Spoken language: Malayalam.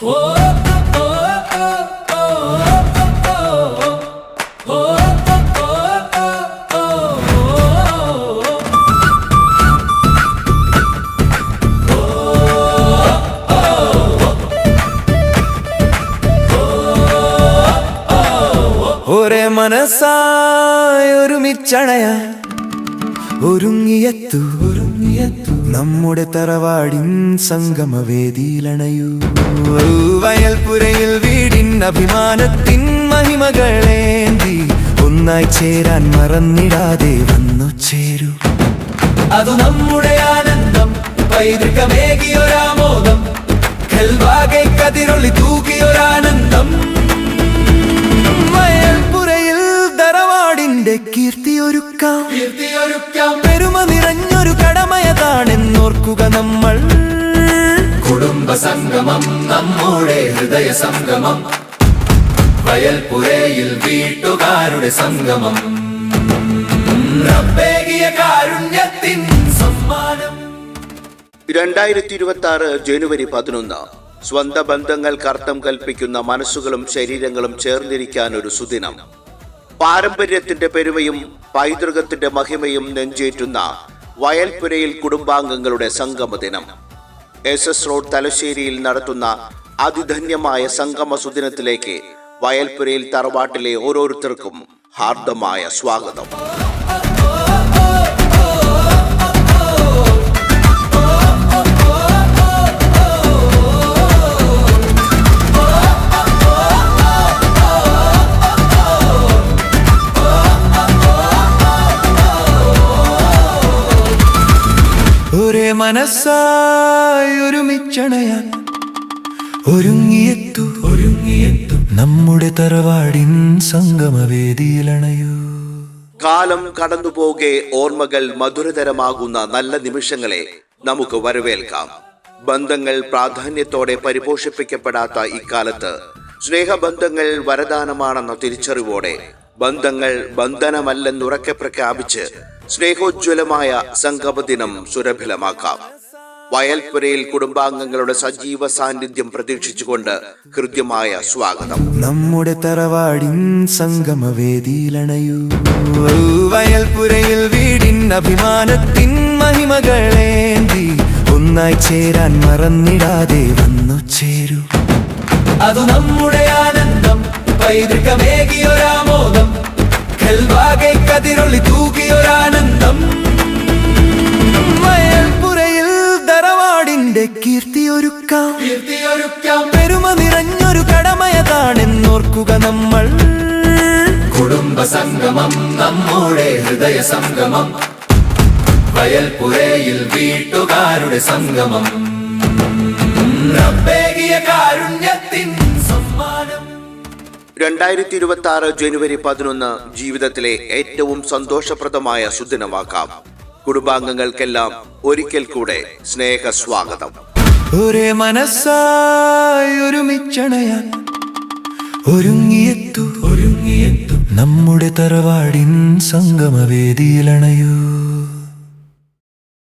ഒരേ മനസ്സായി ഒരുമിച്ചണയാൻ ഒരുങ്ങിയെത്തു ഒരുങ്ങിയെത്തു. നമ്മുടെ തറവാടിൻ സംഗമവേദിയിലണയൂ. വയൽപ്പുരയിൽ വീടിൻ അഭിമാനത്തിൻ മഹിമകളേന്തി ഒന്നായി ചേരാൻ മറന്നിടാതെ വന്നു ചേരൂ. അത് നമ്മുടെ ആനന്ദം പൈതൃകമേകിയൊരാമോദം കുടുംബ സംഗമം നമ്മുടെ ഹൃദയ സംഗമം വയൽപുരയിൽ വീട്ടുകാരുടെ സംഗമം. രണ്ടായിരത്തി ഇരുപത്തി ആറ് ജനുവരി പതിനൊന്ന്. സ്വന്തം ബന്ധങ്ങൾ കർത്തം കൽപ്പിക്കുന്ന മനസ്സുകളും ശരീരങ്ങളും ചേർന്നിരിക്കാൻ ഒരു സുദിനം. പാരമ്പര്യത്തിന്റെ പെരുമയും പൈതൃകത്തിന്റെ മഹിമയും നെഞ്ചേറ്റുന്ന വയൽപ്പുരയിൽ കുടുംബാംഗങ്ങളുടെ സംഗമ ദിനം എസ് എസ് റോഡ് തലശ്ശേരിയിൽ നടത്തുന്ന അതിധന്യമായ സംഗമ സുദിനത്തിലേക്ക് വയൽപ്പുരയിൽ തറവാട്ടിലെ ഓരോരുത്തർക്കും ഹാർദമായ സ്വാഗതം. മനസ്സായി ഒരുമിച്ചണയാൻ ഒരുങ്ങിയെത്തു ഒരുങ്ങിയെത്തു. നമ്മുടെ തറവാടിൻ സംഗമവേദിയിലണയൂ. കാലം കടന്നുപോകെ ഓർമ്മകൾ മധുരതരമാകുന്ന നല്ല നിമിഷങ്ങളെ നമുക്ക് വരവേൽക്കാം. ബന്ധങ്ങൾ പ്രാധാന്യത്തോടെ പരിപോഷിപ്പിക്കപ്പെടാത്ത ഇക്കാലത്ത് സ്നേഹബന്ധങ്ങൾ വരദാനമാണെന്ന തിരിച്ചറിവോടെ ബന്ധങ്ങൾ ബന്ധനമല്ലെന്നുറക്കെ പ്രഖ്യാപിച്ച് സ്നേഹോജ്വലമായ സംഗമദിനം സുരഭിലമാക്കാം. വയൽപ്പുരയിൽ കുടുംബാംഗങ്ങളുടെ സജീവ സാന്നിധ്യം പ്രതീക്ഷിച്ചുകൊണ്ട് ഹൃദ്യമായ സ്വാഗതം. നമ്മുടെ തറവാടിൻ സംഗമവേദിയിലണയൂ. വയൽപ്പുരയിൽ വീടിൻ അഭിമാനത്തിൻ മഹിമകളേന്തി ഒന്നായി ചേരാൻ മറന്നിടാതെ വന്നു ചേരൂ. അത് നമ്മുടെ ആനന്ദം പൈതൃകമേകിയൊരാമോദം കൽവാകെ കതിരൊളി തൂകിയൊരാനന്ദം കീർത്തിയൊരുക്കാം. കീർത്തിയൊരുക്കാം. പെരുമ നിറഞ്ഞൊരു കടമയതാണെന്നോർക്കുക നമ്മൾ. കുടുംബ സംഗമം നമ്മുടെ ഹൃദയ സംഗമം വയൽപുരയിൽ വീട്ടുകാരുടെ സംഗമം. റബ്ബേകിയ കാരുണ്യത്തിൻ സമ്മാനം. രണ്ടായിരത്തി ഇരുപത്തി ആറ് ജനുവരി പതിനൊന്ന് ജീവിതത്തിലെ ഏറ്റവും സന്തോഷപ്രദമായ സുദിനമാക്കാം കുടുംബാംഗങ്ങൾക്കെല്ലാം ഒരിക്കൽ കൂടെ സ്നേഹ സ്വാഗതം ഒരേ മനസ്സായി ഒരുമിച്ചണയാൻ ഒരുങ്ങിയെത്തു. ഒരുങ്ങിയെത്തു. നമ്മുടെ തറവാടിൻ സംഗമവേദിയിലണയൂ.